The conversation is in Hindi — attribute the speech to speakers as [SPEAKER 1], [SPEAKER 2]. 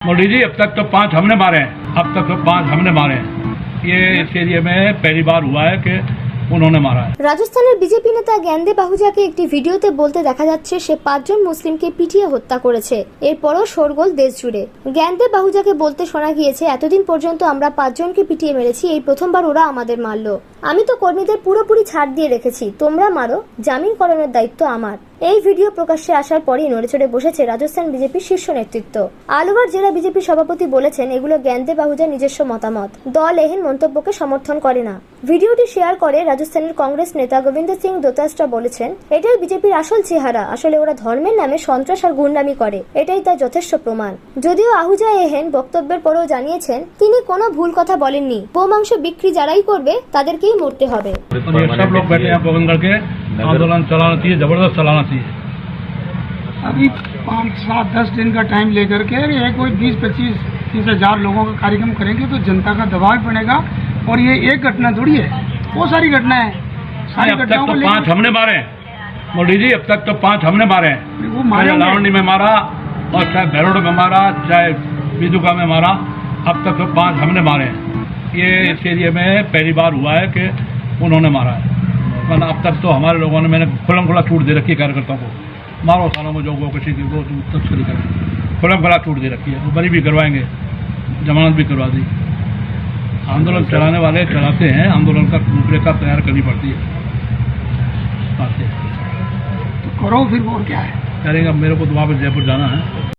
[SPEAKER 1] मोदी जी अब तक तो पांच हमने मारे हैं अब तक तो पांच हमने मारे हैं ये इस एरिया में पहली बार हुआ है कि उन्होंने मारा है
[SPEAKER 2] রাজস্থানের বিজেপি নেতা জ্ঞানদে বাহুজাকে একটি ভিডিওতে বলতে দেখা যাচ্ছে সে পাঁচজন মুসলিমকে পিটিয়ে হত্যা করেছে এরপরও শোরগোল দেশ জুড়ে জ্ঞানদে বাহুজাকে বলতে শোনা গিয়েছে এতদিন পর্যন্ত আমরা পাঁচজনকে পিটিয়ে মেরেছি এই প্রথমবার ওরা আমাদের মারলো আমি তো কর্মীদের পুরোপুরি ছাড় দিয়ে রেখেছি। তোমরা মারো, জামিন করানোর দায়িত্ব আমার। এই ভিডিও প্রকাশ্যে আসার পরই নড়েচড়ে বসেছে রাজস্থান বিজেপির শীর্ষ নেতৃত্ব। আলুগড় জেলা বিজেপি সভাপতি বলেছেন, এগুলো জ্ঞানদে বাহুজার নিজস্ব মতামত। দল এহেন মন্তব্যকে সমর্থন করে না। ভিডিওটি শেয়ার করে রাজস্থানের কংগ্রেস নেতা গোবিন্দ সিং দোতাস্টা বলেছেন, এটাই বিজেপির আসল চেহারা। আসলে ওরা ধর্মের নামে সন্ত্রাস আর গুন্ডামি করে। এটাই তার যথেষ্ট প্রমাণ। যদিও আহুজা এহেন বক্তব্যের পরেও জানিয়েছেন, তিনি কোনো ভুল কথা বলেননি। গোমাংস বিক্রি যারাই করবে তাদেরকেই মরতে হবে
[SPEAKER 1] और ये सब लोग बैठे हैं पवन करके आंदोलन चलाना चाहिए जबरदस्त चलाना चाहिए
[SPEAKER 3] अभी पाँच सात दस दिन का टाइम लेकर के ये कोई बीस पच्चीस तीस हजार लोगों का कार्यक्रम करेंगे तो जनता का दबाव पड़ेगा और ये एक घटना थोड़ी है बहुत सारी घटना है सारी
[SPEAKER 1] अब तक
[SPEAKER 3] घटनाओं
[SPEAKER 1] तो
[SPEAKER 3] को
[SPEAKER 1] पांच
[SPEAKER 3] लेकर
[SPEAKER 1] हमने मारे हैं मोदी जी अब तक तो पांच हमने मारे हैं
[SPEAKER 3] वो मारे
[SPEAKER 1] चाहे
[SPEAKER 3] होंगे।
[SPEAKER 1] लावणी में मारा और चाहे भैरोड में मारा चाहे बिजुका में मारा अब तक तो पांच हमने मारे हैं ये इस एरिया में पहली बार हुआ है कि उन्होंने मारा है। वरना अब तक तो हमारे लोगों ने मैंने खुलम खुला छूट दे रखी है कार्यकर्ताओं को। मारो सालों में जो वो किसी की वो तस्करी करें। खुलम खुला छूट दे रखी है। वो बरी भी करवाएँगे जमानत भी करवा दी। आंदोलन चलाने वाले चलाते हैं आंदोलन का रूपरेखा तैयार करनी पड़ती है।
[SPEAKER 3] तो करो फिर और क्या है?
[SPEAKER 1] करेंगे मेरे को तो वापस जयपुर जाना है।